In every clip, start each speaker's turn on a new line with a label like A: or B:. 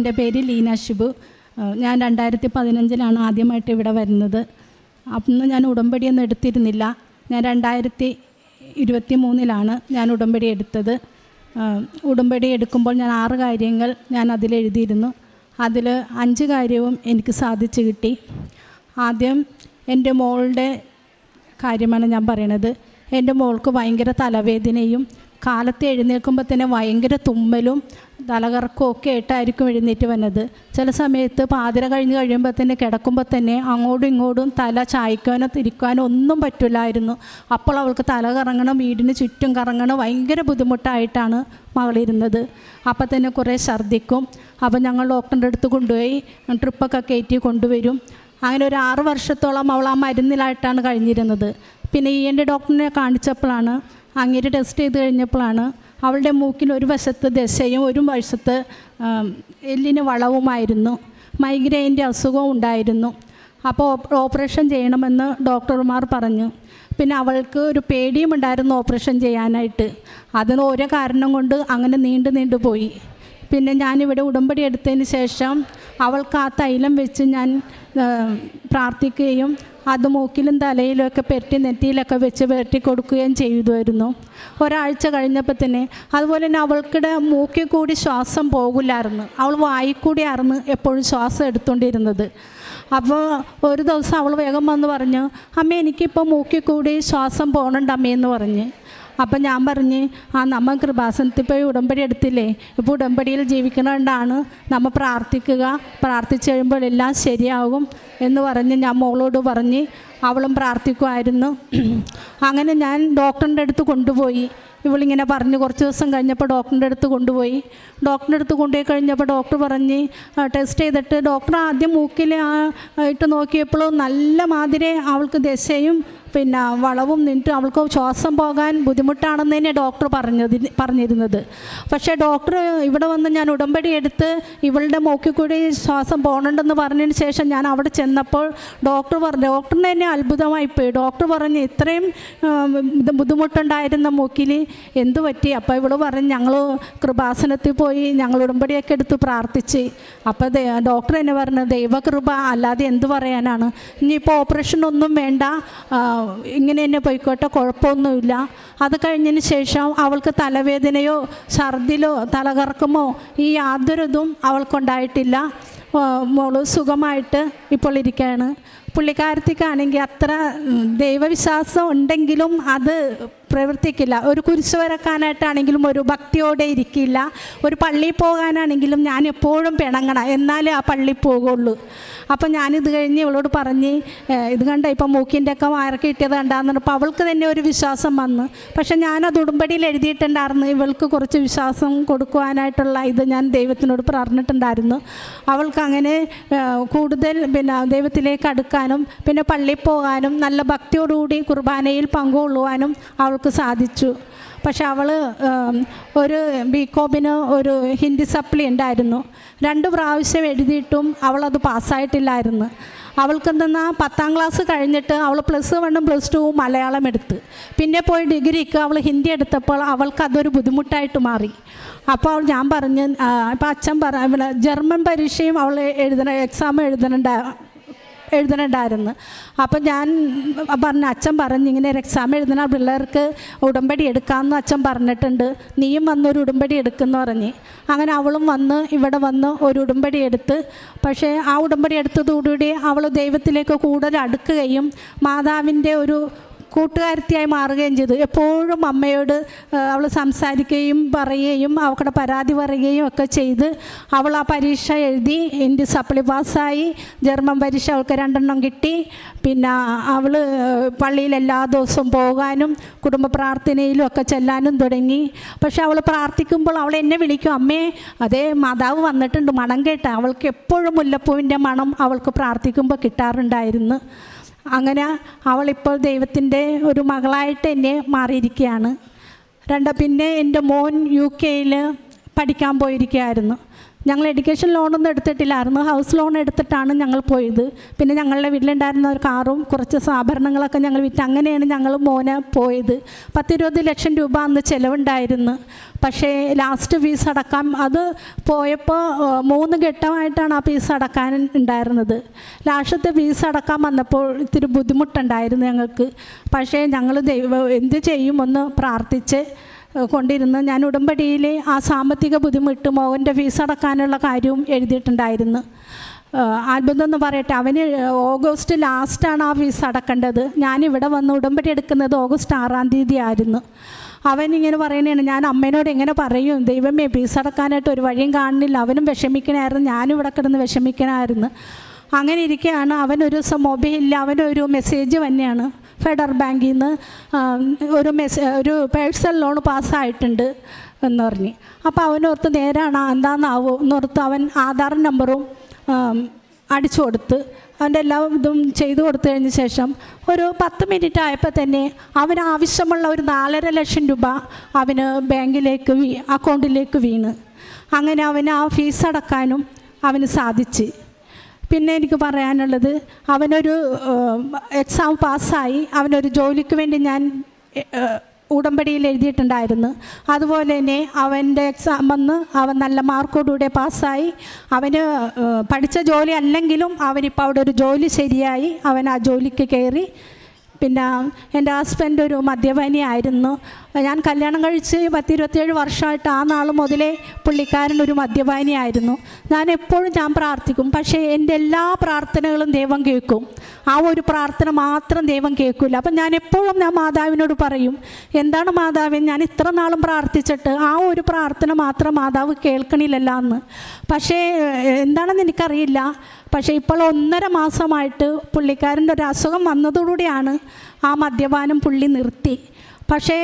A: എന്റെ പേര് ലീന ഷിബു ഞാൻ രണ്ടായിരത്തി പതിനഞ്ചിലാണ് ആദ്യമായിട്ട് ഇവിടെ വരുന്നത്. അന്ന് ഞാൻ ഉടമ്പടിയൊന്നും എടുത്തിരുന്നില്ല. ഞാൻ രണ്ടായിരത്തി ഇരുപത്തി മൂന്നിലാണ് ഞാൻ ഉടമ്പടി എടുത്തത്. ഉടമ്പടി എടുക്കുമ്പോൾ ഞാൻ ആറ് കാര്യങ്ങൾ ഞാൻ അതിലെഴുതിയിരുന്നു അതിൽ അഞ്ച് കാര്യവും എനിക്ക് സാധിച്ചു കിട്ടി. ആദ്യം എന്റെ മോളുടെ കാര്യമാണ് ഞാൻ പറയണത്. എന്റെ മോൾക്ക് ഭയങ്കര തലവേദനയും കാലത്ത് എഴുന്നേൽക്കുമ്പോൾ തന്നെ ഭയങ്കര തുമ്മലും തലകറക്കവും ഒക്കെ ആയിട്ടായിരിക്കും എഴുന്നേറ്റ് വന്നത്. ചില സമയത്ത് പാതിര കഴിഞ്ഞ് കഴിയുമ്പോൾ തന്നെ കിടക്കുമ്പോൾ തന്നെ അങ്ങോട്ടും ഇങ്ങോട്ടും തല ചായ്ക്കാനോ തിരിക്കാനോ ഒന്നും പറ്റില്ലായിരുന്നു. അപ്പോൾ അവൾക്ക് തല കറങ്ങണം വീടിന് ചുറ്റും കറങ്ങണം ഭയങ്കര ബുദ്ധിമുട്ടായിട്ടാണ് മകളിരുന്നത് അപ്പം തന്നെ കുറേ ഛർദ്ദിക്കും. അപ്പോൾ ഞങ്ങൾ ഡോക്ടറിന്റെ അടുത്ത് കൊണ്ടുപോയി ട്രിപ്പൊക്കെ കയറ്റി കൊണ്ടുവരും. അങ്ങനെ ഒരു ആറ് വർഷത്തോളം അവൾ ആ മരുന്നിലായിട്ടാണ് കഴിഞ്ഞിരുന്നത്. പിന്നെ ഇ എന്റെ ഡോക്ടറിനെ കാണിച്ചപ്പോഴാണ് അങ്ങേര് ടെസ്റ്റ് ചെയ്ത് കഴിഞ്ഞപ്പോഴാണ് അവളുടെ മൂക്കിൽ ഒരു വശത്ത് ദശയും ഒരു വശത്ത് എല്ലിന് വളവുമായിരുന്നു. മൈഗ്രെയിന്റെ അസുഖവും ഉണ്ടായിരുന്നു. അപ്പോൾ ഓപ്- ഓപ്പറേഷൻ ചെയ്യണമെന്ന് ഡോക്ടർമാർ പറഞ്ഞു. പിന്നെ അവൾക്ക് ഒരു പേടിയും ഉണ്ടായിരുന്നു ഓപ്പറേഷൻ ചെയ്യാനായിട്ട്. അതിന് ഓരോ കാരണം കൊണ്ട് അങ്ങനെ നീണ്ടു നീണ്ടു പോയി. പിന്നെ ഞാനിവിടെ ഉടമ്പടി എടുത്തതിന് ശേഷം അവൾക്ക് ആ തൈലം വെച്ച് ഞാൻ പ്രാർത്ഥിക്കുകയും അത് മൂക്കിലും തലയിലും ഒക്കെ പെരട്ടി നെറ്റിയിലൊക്കെ വെച്ച് പെരട്ടി കൊടുക്കുകയും ചെയ്തുമായിരുന്നു ഒരാഴ്ച കഴിഞ്ഞപ്പോൾ തന്നെ അതുപോലെ തന്നെ അവൾക്കിടെ മൂക്കിൽ കൂടി ശ്വാസം പോകില്ലായിരുന്നു. അവൾ വായിൽ കൂടിയായിരുന്നു എപ്പോഴും ശ്വാസം എടുത്തുകൊണ്ടിരുന്നത് അപ്പോൾ ഒരു ദിവസം അവൾ വേഗം വന്ന് പറഞ്ഞു അമ്മ എനിക്കിപ്പോൾ മൂക്കിൽ കൂടി ശ്വാസം പോകണുണ്ട് അമ്മയെന്ന് പറഞ്ഞ്. അപ്പം ഞാൻ പറഞ്ഞ് ആ നമ്മൾ കൃപാസനത്തിൽ പോയി ഉടമ്പടി എടുത്തില്ലേ? ഇപ്പോൾ ഉടമ്പടിയിൽ ജീവിക്കണോണ്ടാണ് നമ്മൾ പ്രാർത്ഥിക്കുക. പ്രാർത്ഥിച്ചു കഴിയുമ്പോൾ എല്ലാം ശരിയാകും എന്ന് പറഞ്ഞ് ഞാൻ മോളോട് പറഞ്ഞ് അവളും പ്രാർത്ഥിക്കുമായിരുന്നു. അങ്ങനെ ഞാൻ ഡോക്ടറിന്റെ അടുത്ത് കൊണ്ടുപോയി. ഇവളിങ്ങനെ പറഞ്ഞ് കുറച്ച് ദിവസം കഴിഞ്ഞപ്പോൾ ഡോക്ടറിന്റെ അടുത്ത് കൊണ്ടുപോയി. ഡോക്ടറിന്റെ അടുത്ത് കൊണ്ടുപോയി കഴിഞ്ഞപ്പോൾ ഡോക്ടർ പറഞ്ഞ് ടെസ്റ്റ് ചെയ്തിട്ട് ഡോക്ടർ ആദ്യം മൂക്കിൽ ഇട്ട് നോക്കിയപ്പോൾ നല്ല മാതിരി അവൾക്ക് ദശയും പിന്നെ വളവും നിന്നിട്ട് അവൾക്ക് ശ്വാസം പോകാൻ ബുദ്ധിമുട്ടാണെന്ന് തന്നെ ഡോക്ടർ പറഞ്ഞത് പറഞ്ഞിരുന്നത്. പക്ഷേ ഡോക്ടർ ഇവിടെ വന്ന് ഞാൻ ഉടമ്പടി എടുത്ത് ഇവളുടെ മൂക്കിൽ കൂടി ശ്വാസം പോകണമെന്ന് പറഞ്ഞതിന് ശേഷം ഞാൻ അവിടെ ചെന്നപ്പോൾ ഡോക്ടർ പറഞ്ഞു ഡോക്ടറിന് തന്നെ അത്ഭുതമായിപ്പോയി ഡോക്ടർ പറഞ്ഞ് ഇത്രയും ബുദ്ധിമുട്ടുണ്ടായിരുന്ന മൂക്കിൽ എന്തു പറ്റി? അപ്പോൾ ഇവിടെ പറഞ്ഞ് ഞങ്ങൾ കൃപാസനത്തിൽ പോയി ഞങ്ങൾ ഉടമ്പടിയൊക്കെ എടുത്ത് പ്രാർത്ഥിച്ച്. അപ്പോൾ ഡോക്ടർ എന്നെ പറഞ്ഞു ദൈവകൃപ അല്ലാതെ എന്ത് പറയാനാണ്? ഇനിയിപ്പോൾ ഓപ്പറേഷൻ ഒന്നും വേണ്ട. ഇങ്ങനെ തന്നെ പോയിക്കോട്ടെ കുഴപ്പമൊന്നുമില്ല. അത് കഴിഞ്ഞതിന് ശേഷം അവൾക്ക് തലവേദനയോ ഛർദിലോ തലകറക്കമോ ഈ യാതൊരു ഇതും അവൾക്കുണ്ടായിട്ടില്ല മോൾ സുഖമായിട്ട് ഇപ്പോൾ ഇരിക്കുകയാണ്. പുള്ളിക്കാരത്തിക്കാണെങ്കിൽ അത്ര ദൈവവിശ്വാസം ഉണ്ടെങ്കിലും അത് പ്രവർത്തിക്കില്ല. ഒരു കുരിശ് വരക്കാനായിട്ടാണെങ്കിലും ഒരു ഭക്തിയോടെ ഇരിക്കില്ല. ഒരു പള്ളിയിൽ പോകാനാണെങ്കിലും ഞാൻ എപ്പോഴും പിണങ്ങണം. എന്നാലേ ആ പള്ളി പോകുള്ളൂ അപ്പം ഞാനിത് കഴിഞ്ഞ് ഇവളോട് പറഞ്ഞ് "ഏഹ്, ഇത് കണ്ട ഇപ്പം മൂക്കിന്റെ ഒക്കെ വയറൊക്കെ കിട്ടിയത് കണ്ടാന്ന് പറഞ്ഞപ്പോൾ അവൾക്ക് തന്നെ ഒരു വിശ്വാസം വന്ന്. പക്ഷെ ഞാനത് ഉടുമ്പടിയിൽ എഴുതിയിട്ടുണ്ടായിരുന്നു. ഇവൾക്ക് കുറച്ച് വിശ്വാസം കൊടുക്കുവാനായിട്ടുള്ള ഇത് ഞാൻ ദൈവത്തിനോട് പറഞ്ഞിട്ടുണ്ടായിരുന്നു. അവൾക്ക് അങ്ങനെ കൂടുതൽ പിന്നെ ദൈവത്തിലേക്ക് അടുക്കാനും പിന്നെ പള്ളിയിൽ പോകാനും നല്ല ഭക്തിയോടുകൂടി കുർബാനയിൽ പങ്കുകൊള്ളുവാനും അവൾക്ക് സാധിച്ചു. പക്ഷെ അവൾ ഒരു ബി കോമിന് ഒരു ഹിന്ദി സപ്ലി ഉണ്ടായിരുന്നു. രണ്ട് പ്രാവശ്യം എഴുതിയിട്ടും അവളത് പാസ്സായിട്ടില്ലായിരുന്നു. അവൾക്ക് എന്തെന്നാ പത്താം ക്ലാസ് കഴിഞ്ഞിട്ട് അവൾ പ്ലസ് വണ്ണും പ്ലസ് ടുവും മലയാളം എടുത്ത്. പിന്നെ പോയി ഡിഗ്രിക്ക് അവൾ ഹിന്ദി എടുത്തപ്പോൾ അവൾക്ക് അതൊരു ബുദ്ധിമുട്ടായിട്ട് മാറി. അപ്പോൾ അവൾ ഞാൻ പറഞ്ഞ് ഇപ്പം അച്ഛൻ പറ ജർമ്മൻ പരീക്ഷയും അവൾ എഴുതണ എക്സാം എഴുതണുണ്ട എഴുതണുണ്ടായിരുന്നു. അപ്പം ഞാൻ പറഞ്ഞ അച്ഛൻ പറഞ്ഞു ഇങ്ങനെ ഒരു എക്സാം എഴുതുന്ന പിള്ളേർക്ക് ഉടമ്പടി എടുക്കാമെന്ന് അച്ഛൻ പറഞ്ഞിട്ടുണ്ട്. നീയും വന്ന് ഒരു ഉടമ്പടി എടുക്കുമെന്ന് പറഞ്ഞ്. അങ്ങനെ അവളും വന്ന് ഇവിടെ വന്ന് ഒരു ഉടമ്പടി എടുത്ത്. പക്ഷേ ആ ഉടമ്പടി എടുത്തതോടുകൂടി അവൾ ദൈവത്തിലേക്ക് കൂടുതൽ അടുക്കുകയും മാതാവിന്റെ ഒരു കൂട്ടുകാരത്തിയായി മാറുകയും ചെയ്തു. എപ്പോഴും അമ്മയോട് അവൾ സംസാരിക്കുകയും പറയുകയും അവക്കടെ പരാതി പറയുകയും ഒക്കെ ചെയ്ത് അവൾ ആ പരീക്ഷ എഴുതി. എന്റെ സപ്ലി പാസ്സായി. ജർമ്മൻ പരീക്ഷ അവൾക്ക് രണ്ടെണ്ണം കിട്ടി. പിന്നെ അവൾ പള്ളിയിൽ എല്ലാ ദിവസവും പോകാനും കുടുംബ പ്രാർത്ഥനയിലും ഒക്കെ ചെല്ലാനും തുടങ്ങി. പക്ഷെ അവൾ പ്രാർത്ഥിക്കുമ്പോൾ അവൾ എന്നെ വിളിക്കും അമ്മേ അതേ മാതാവ് വന്നിട്ടുണ്ട് മണം കേട്ട. അവൾക്ക് എപ്പോഴും മുല്ലപ്പൂവിന്റെ മണം അവൾക്ക് പ്രാർത്ഥിക്കുമ്പോൾ കിട്ടാറുണ്ടായിരുന്നു. അങ്ങനെ അവളിപ്പോൾ ദൈവത്തിന്റെ ഒരു മകളായിട്ട് എന്നെ മാറിയിരിക്കുകയാണ്. രണ്ട് പിന്നെ എന്റെ മോൻ യു കെയിൽ പഠിക്കാൻ പോയിരിക്കുകയായിരുന്നു. ഞങ്ങൾ എഡ്യൂക്കേഷൻ ലോണൊന്നും എടുത്തിട്ടില്ലായിരുന്നു ഹൗസ് ലോൺ എടുത്തിട്ടാണ് ഞങ്ങൾ പോയത്. പിന്നെ ഞങ്ങളുടെ വീട്ടിലുണ്ടായിരുന്ന ഒരു കാറും കുറച്ച് ആഭരണങ്ങളൊക്കെ ഞങ്ങൾ വിറ്റ് അങ്ങനെയാണ് ഞങ്ങൾ മോനെ പോയത്. പത്തിരുപത് ലക്ഷം രൂപ അന്ന് ചിലവുണ്ടായിരുന്നു. പക്ഷേ ലാസ്റ്റ് ഫീസ് അടക്കാൻ അത് പോയപ്പോൾ മൂന്ന് ഘട്ടമായിട്ടാണ് ആ ഫീസ് അടക്കാൻ ഉണ്ടായിരുന്നത്. ലാസ്റ്റത്തെ ഫീസ് അടക്കാൻ വന്നപ്പോൾ ഇത്തിരി ബുദ്ധിമുട്ടുണ്ടായിരുന്നു ഞങ്ങൾക്ക്. പക്ഷേ ഞങ്ങൾ ദൈവം എന്ത് ചെയ്യുമെന്ന് പ്രാർത്ഥിച്ച് കൊണ്ടിരുന്ന് ഞാൻ ഉടമ്പടിയിൽ ആ സാമ്പത്തിക ബുദ്ധിമുട്ട് മോഹന്റെ ഫീസ് അടക്കാനുള്ള കാര്യവും എഴുതിയിട്ടുണ്ടായിരുന്നു. ഏഹ്, അത്ഭുതം എന്ന് പറയട്ടെ. അവന് ഓഗസ്റ്റ് ലാസ്റ്റാണ് ആ ഫീസ് അടക്കേണ്ടത്. ഞാനിവിടെ വന്ന് ഉടമ്പടി എടുക്കുന്നത് ഓഗസ്റ്റ് ആറാം തീയതി ആയിരുന്നു അവൻ ഇങ്ങനെ പറയുന്നതാണ് ഞാൻ അമ്മേനോട് എങ്ങനെ പറയും ദൈവമേ ഫീസ് അടക്കാനായിട്ട് ഒരു വഴിയും കാണുന്നില്ല. അവനും വിഷമിക്കണമായിരുന്നു ഞാനും ഇവിടെ കിടന്ന് വിഷമിക്കണമായിരുന്നു അങ്ങനെ ഇരിക്കുകയാണ് അവനൊരു ദിവസം മൊബൈലിൽ അവനൊരു മെസ്സേജ് തന്നെയാണ് ഫെഡറൽ ബാങ്കിൽ നിന്ന് ഒരു മെസ് ഒരു പേഴ്സണൽ ലോൺ പാസ്സായിട്ടുണ്ട് എന്ന് പറഞ്ഞ്. അപ്പോൾ അവനോർത്ത് നേരാണ് എന്താണെന്നാവോ എന്നോർത്ത് അവൻ ആധാർ നമ്പറും അടിച്ചു കൊടുത്ത് അവന്റെ എല്ലാ ഇതും ചെയ്തു കൊടുത്തു കഴിഞ്ഞ ശേഷം ഒരു പത്ത് മിനിറ്റ് ആയപ്പോൾ തന്നെ അവന് ആവശ്യമുള്ള ഒരു നാലര ലക്ഷം രൂപ അവന് ബാങ്കിലേക്ക് വീ അക്കൗണ്ടിലേക്ക് വീണ്. അങ്ങനെ അവന് ആ ഫീസ് അടക്കാനും അവന് സാധിച്ച്. പിന്നെ എനിക്ക് പറയാനുള്ളത് അവനൊരു എക്സാം പാസ്സായി അവനൊരു ജോലിക്ക് വേണ്ടി ഞാൻ ഉടമ്പടിയിൽ എഴുതിയിട്ടുണ്ടായിരുന്നു. അതുപോലെ തന്നെ അവന്റെ എക്സാം വന്ന് അവൻ നല്ല മാർക്കോടുകൂടെ പാസ്സായി അവന് പഠിച്ച ജോലി അല്ലെങ്കിലും അവനിപ്പോൾ അവിടെ ഒരു ജോലി ശരിയായി. അവൻ ആ ജോലിക്ക് കയറി പിന്നെ എന്റെ ഹസ്ബൻഡ് ഒരു മദ്യപാനിയായിരുന്നു ഞാൻ കല്യാണം കഴിച്ച് പത്തിരുപത്തിയേഴ് വർഷമായിട്ട് ആ നാൾ മുതലേ പുള്ളിക്കാരൻ ഒരു മദ്യപാനിയായിരുന്നു ഞാൻ എപ്പോഴും ഞാൻ പ്രാർത്ഥിക്കും. പക്ഷേ എന്റെ എല്ലാ പ്രാർത്ഥനകളും ദൈവം കേൾക്കും. ആ ഒരു പ്രാർത്ഥന മാത്രം ദൈവം കേൾക്കില്ല അപ്പം ഞാൻ എപ്പോഴും ഞാൻ മാതാവിനോട് പറയും എന്താണ് മാതാവ് ഞാൻ ഇത്ര നാളും പ്രാർത്ഥിച്ചിട്ട് ആ ഒരു പ്രാർത്ഥന മാത്രം മാതാവ് കേൾക്കണില്ലല്ലോ എന്ന് പക്ഷേ എന്താണെന്ന് എനിക്കറിയില്ല. പക്ഷേ ഇപ്പോൾ ഒന്നര മാസമായിട്ട് പുള്ളിക്കാരന്റെ ഒരു അസുഖം വന്നതോടുകൂടിയാണ് ആ മദ്യപാനം പുള്ളി നിർത്തി. പക്ഷേ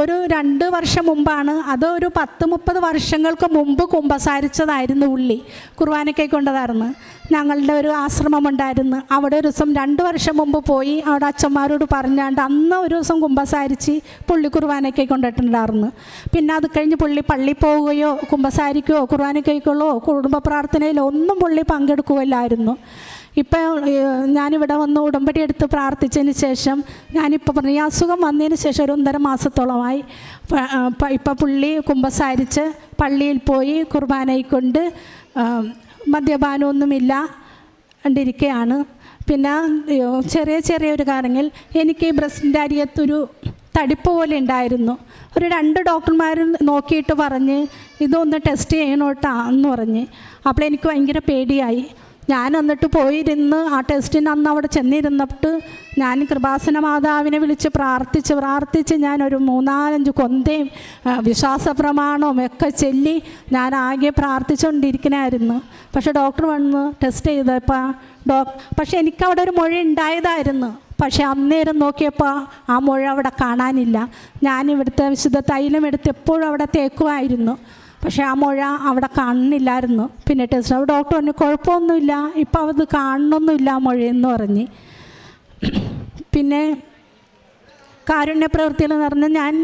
A: ഒരു രണ്ട് വർഷം മുമ്പാണ് അത് ഒരു പത്ത് മുപ്പത് വർഷങ്ങൾക്ക് മുമ്പ് കുമ്പസാരിച്ചതായിരുന്നു ഉള്ളി കുർബാനയ്ക്ക് കൊണ്ടതായിരുന്നു. ഞങ്ങളുടെ ഒരു ആശ്രമം ഉണ്ടായിരുന്നു അവിടെ ഒരു ദിവസം രണ്ട് വർഷം മുമ്പ് പോയി അവിടെ അച്ഛന്മാരോട് പറഞ്ഞാണ്ട് അന്ന് ഒരു ദിവസം കുമ്പസാരിച്ച് പുള്ളി കുർബാനയ്ക്ക് കൊണ്ടിട്ടുണ്ടായിരുന്നു. പിന്നെ അത് കഴിഞ്ഞ് പുള്ളി പള്ളി പോവുകയോ കുമ്പസാരിക്കുകയോ കുർബാനയ്ക്കുള്ളോ കുടുംബ പ്രാർത്ഥനയിലോ ഒന്നും പുള്ളി പങ്കെടുക്കുകയില്ലായിരുന്നു. ഇപ്പം ഏഹ്, ഞാനിവിടെ വന്ന് ഉടമ്പടി എടുത്ത് പ്രാർത്ഥിച്ചതിന് ശേഷം ഞാനിപ്പോൾ പറഞ്ഞു ഈ അസുഖം വന്നതിന് ശേഷം ഒരു ഒന്നര മാസത്തോളമായി ഇപ്പം പുള്ളി കുമ്പസാരിച്ച് പള്ളിയിൽ പോയി കുർബാനയിക്കൊണ്ട് മദ്യപാനമൊന്നുമില്ല കണ്ടിരിക്കുകയാണ് പിന്നെ ചെറിയ ചെറിയ ഒരു കാര്യങ്ങൾ എനിക്ക് ഈ ബ്രസ്റ്റിന്റെ അരിയത്തൊരു തടിപ്പ് പോലെ ഉണ്ടായിരുന്നു. ഒരു രണ്ട് ഡോക്ടർമാർ നോക്കിയിട്ട് പറഞ്ഞ് ഇതൊന്ന് ടെസ്റ്റ് ചെയ്യണോട്ടാ എന്ന് പറഞ്ഞ്. അപ്പോൾ എനിക്ക് ഭയങ്കര പേടിയായി. ഞാൻ എന്നിട്ട് പോയിരുന്ന് ആ ടെസ്റ്റിന് അന്ന് അവിടെ ചെന്നിരുന്നിട്ട് ഞാൻ കൃപാസന മാതാവിനെ വിളിച്ച് പ്രാർത്ഥിച്ച് പ്രാർത്ഥിച്ച് ഞാൻ ഒരു മൂന്നാലഞ്ച് കൊന്തയും വിശ്വാസ പ്രമാണവും ഒക്കെ ചൊല്ലി ഞാൻ ആകെ പ്രാർത്ഥിച്ചുകൊണ്ടിരിക്കണമായിരുന്നു പക്ഷേ ഡോക്ടർ വന്ന് ടെസ്റ്റ് ചെയ്തപ്പോൾ ഡോക് പക്ഷേ എനിക്കവിടെ ഒരു മുഴ ഉണ്ടായതായിരുന്നു. പക്ഷേ അന്നേരം നോക്കിയപ്പോൾ ആ മുഴ അവിടെ കാണാനില്ല. ഞാൻ ഇവിടുത്തെ വിശുദ്ധ തൈലം എടുത്ത് എപ്പോഴും അവിടെ തേക്കുമായിരുന്നു. പക്ഷേ ആ മുഴ അവിടെ കാണുന്നില്ലായിരുന്നു. പിന്നെ ടെസ്റ്റ് അപ്പോൾ ഡോക്ടർ പറഞ്ഞു കുഴപ്പമൊന്നുമില്ല. ഇപ്പം അത് കാണണമൊന്നുമില്ല ആ മുഴയെന്ന് പറഞ്ഞ്. പിന്നെ കാരുണ്യ എന്ന് പറഞ്ഞാൽ ഞാൻ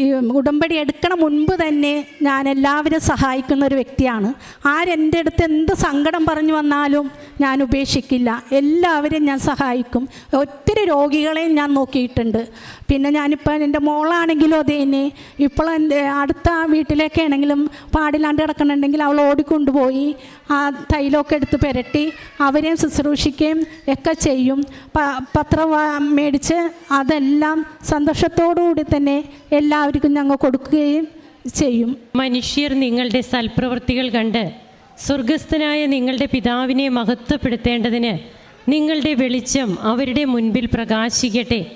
A: ഈ ഉടമ്പടി എടുക്കണ മുൻപ് തന്നെ ഞാൻ എല്ലാവരും സഹായിക്കുന്ന ഒരു വ്യക്തിയാണ്. ആരെന്റെ അടുത്ത് എന്ത് സങ്കടം പറഞ്ഞു വന്നാലും ഞാൻ ഉപേക്ഷിക്കില്ല. എല്ലാവരും ഞാൻ സഹായിക്കും. ഒത്തിരി രോഗികളെയും ഞാൻ നോക്കിയിട്ടുണ്ട്. പിന്നെ ഞാനിപ്പോൾ എന്റെ മോളാണെങ്കിലും അതേ തന്നെ ഇപ്പോൾ എന്റെ അടുത്ത വീട്ടിലേക്ക് ആണെങ്കിലും പാടില്ലാണ്ട് കിടക്കണുണ്ടെങ്കിൽ അവൾ ഓടിക്കൊണ്ടുപോയി ആ തൈലമൊക്കെ എടുത്ത് പുരട്ടി അവരെയും ശുശ്രൂഷിക്കുകയും ഒക്കെ ചെയ്യും. പ- പത്രം മേടിച്ച് അതെല്ലാം സന്തോഷത്തോടുകൂടി തന്നെ എല്ലാവർക്കും ഞങ്ങൾ കൊടുക്കുകയും ചെയ്യും.
B: മനുഷ്യർ നിങ്ങളുടെ സൽപ്രവൃത്തികൾ കണ്ട് സ്വർഗസ്ഥനായ നിങ്ങളുടെ പിതാവിനെ മഹത്വപ്പെടുത്തേണ്ടതിന് നിങ്ങളുടെ വെളിച്ചം അവരുടെ മുൻപിൽ പ്രകാശിക്കട്ടെ.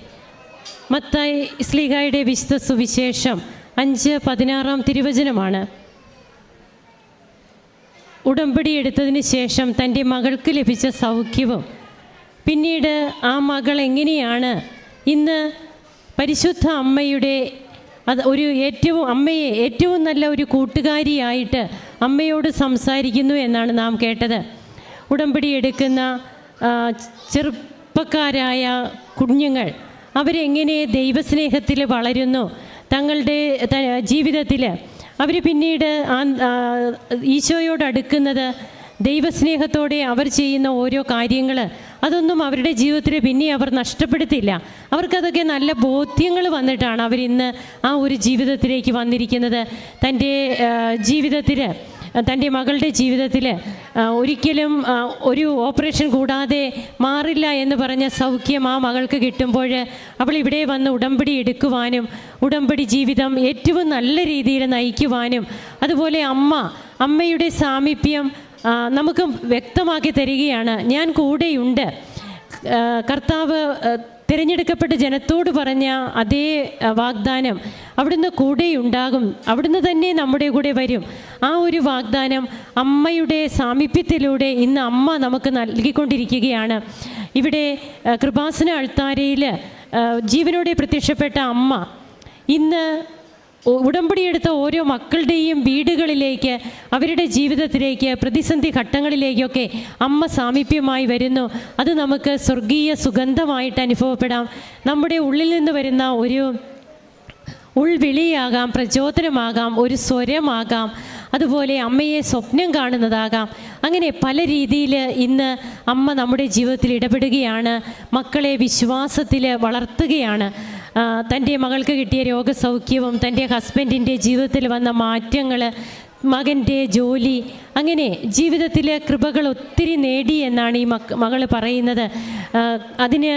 B: മത്തായി ഇസ്ലീഗായുടെ വിശുദ്ധ സുവിശേഷം അഞ്ച് പതിനാറാം തിരുവചനമാണ്. ഉടമ്പടി എടുത്തതിന് ശേഷം തന്റെ മകൾക്ക് ലഭിച്ച സൗഖ്യവും പിന്നീട് ആ മകൾ എങ്ങനെയാണ് ഇന്ന് പരിശുദ്ധ അമ്മയുടെ അത് ഒരു ഏറ്റവും അമ്മയെ ഏറ്റവും നല്ല ഒരു കൂട്ടുകാരിയായിട്ട് അമ്മയോട് സംസാരിക്കുന്നു എന്നാണ് നാം കേട്ടത്. ഉടമ്പടി എടുക്കുന്ന ചെറുപ്പക്കാരായ കുഞ്ഞുങ്ങൾ അവരെങ്ങനെ ദൈവസ്നേഹത്തിൽ വളരുന്നു? തങ്ങളുടെ ജീവിതത്തിൽ അവർ പിന്നീട് ഈശോയോട് അടുക്കുന്നത് ദൈവസ്നേഹത്തോടെ അവർ ചെയ്യുന്ന ഓരോ കാര്യങ്ങൾ അതൊന്നും അവരുടെ ജീവിതത്തിൽ പിന്നെ അവർ നഷ്ടപ്പെടുത്തില്ല. അവർക്കതൊക്കെ നല്ല ബോധ്യങ്ങൾ വന്നിട്ടാണ് അവരിന്ന് ആ ഒരു ജീവിതത്തിലേക്ക് വന്നിരിക്കുന്നത്. തന്റെ ജീവിതത്തിൽ തന്റെ മകളുടെ ജീവിതത്തിൽ ഒരിക്കലും ഒരു ഓപ്പറേഷൻ കൂടാതെ മാറില്ല എന്ന് പറഞ്ഞ സൗഖ്യം ആ മകൾക്ക് കിട്ടുമ്പോൾ അവൾ ഇവിടെ വന്ന് ഉടമ്പടി എടുക്കുവാനും ഉടമ്പടി ജീവിതം ഏറ്റവും നല്ല രീതിയിൽ നയിക്കുവാനും അതുപോലെ അമ്മ അമ്മയുടെ സാമീപ്യം നമുക്ക് വ്യക്തമാക്കി തരികയാണ്. ഞാൻ കൂടെയുണ്ട്. കർത്താവ് തിരഞ്ഞെടുക്കപ്പെട്ട ജനത്തോട് പറഞ്ഞ അതേ വാഗ്ദാനം അവിടുന്ന് കൂടെയുണ്ടാകും. അവിടുന്ന് തന്നെ നമ്മുടെ കൂടെ വരും. ആ ഒരു വാഗ്ദാനം അമ്മയുടെ സാമീപ്യത്തിലൂടെ ഇന്ന് അമ്മ നമുക്ക് നൽകിക്കൊണ്ടിരിക്കുകയാണ്. ഇവിടെ കൃപാസന അൾത്താരയിൽ ജീവനോടെ പ്രത്യക്ഷപ്പെട്ട അമ്മ ഇന്ന് ഉടമ്പടിയെടുത്ത ഓരോ മക്കളുടെയും വീടുകളിലേക്ക് അവരുടെ ജീവിതത്തിലേക്ക് പ്രതിസന്ധി ഘട്ടങ്ങളിലേക്കൊക്കെ അമ്മ സാമീപ്യമായി വരുന്നു. അത് നമുക്ക് സ്വർഗീയ സുഗന്ധമായിട്ട് അനുഭവപ്പെടാം. നമ്മുടെ ഉള്ളിൽ നിന്ന് വരുന്ന ഒരു ഉൾവിളിയാകാം പ്രചോദനമാകാം ഒരു സ്വരമാകാം അതുപോലെ അമ്മയെ സ്വപ്നം കാണുന്നതാകാം. അങ്ങനെ പല രീതിയിൽ ഇന്ന് അമ്മ നമ്മുടെ ജീവിതത്തിൽ ഇടപെടുകയാണ്. മക്കളെ വിശ്വാസത്തിൽ വളർത്തുകയാണ്. തന്റെ മകൾക്ക് കിട്ടിയ രോഗസൗഖ്യവും തന്റെ ഹസ്ബൻഡിന്റെ ജീവിതത്തിൽ വന്ന മാറ്റങ്ങൾ മകന്റെ ജോലി അങ്ങനെ ജീവിതത്തിലെ കൃപകൾ ഒത്തിരി നേടി എന്നാണ് ഈ മക്ക മകൾ പറയുന്നത്. അതിന്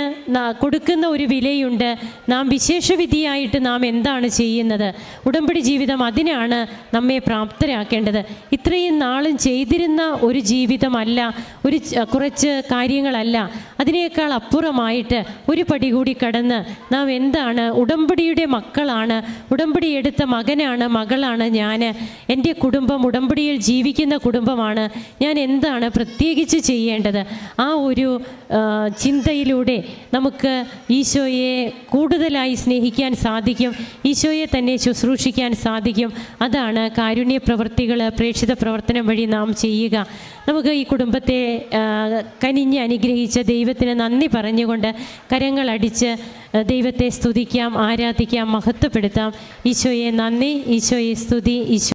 B: കൊടുക്കുന്ന ഒരു വിലയുണ്ട്. നാം വിശേഷവിധിയായിട്ട് നാം എന്താണ് ചെയ്യുന്നത്? ഉടമ്പടി ജീവിതം അതിനാണ് നമ്മെ പ്രാപ്തരാക്കേണ്ടത്. ഇത്രയും നാളും ചെയ്തിരുന്ന ഒരു ജീവിതമല്ല ഒരു കുറച്ച് കാര്യങ്ങളല്ല. അതിനേക്കാൾ അപ്പുറമായിട്ട് ഒരു പടി കൂടി കടന്ന് നാം എന്താണ്? ഉടമ്പടിയുടെ മക്കളാണ്. ഉടമ്പടി എടുത്ത മകനാണ് മകളാണ് ഞാൻ എന്റെ കുടുംബം ഉടമ്പടിയിൽ ജീവിക്കുന്ന കുടുംബമാണ്. ഞാൻ എന്താണ് പ്രത്യേകിച്ച് ചെയ്യേണ്ടത്? ആ ഒരു ചിന്തയിലൂടെ നമുക്ക് ഈശോയെ കൂടുതലായി സ്നേഹിക്കാൻ സാധിക്കും. ഈശോയെ തന്നെ ശുശ്രൂഷിക്കാൻ സാധിക്കും. അതാണ് കാരുണ്യ പ്രവൃത്തികൾ പ്രേക്ഷിത പ്രവർത്തനം വഴി നാം ചെയ്യുക. നമുക്ക് ഈ കുടുംബത്തെ കനിഞ്ഞ് അനുഗ്രഹിച്ച ദൈവത്തിന് നന്ദി പറഞ്ഞുകൊണ്ട് കരങ്ങളടിച്ച് ദൈവത്തെ സ്തുതിക്കാം ആരാധിക്കാം മഹത്വപ്പെടുത്താം. ഈശോയെ നന്ദി ഈശോയെ സ്തുതി ഈശോ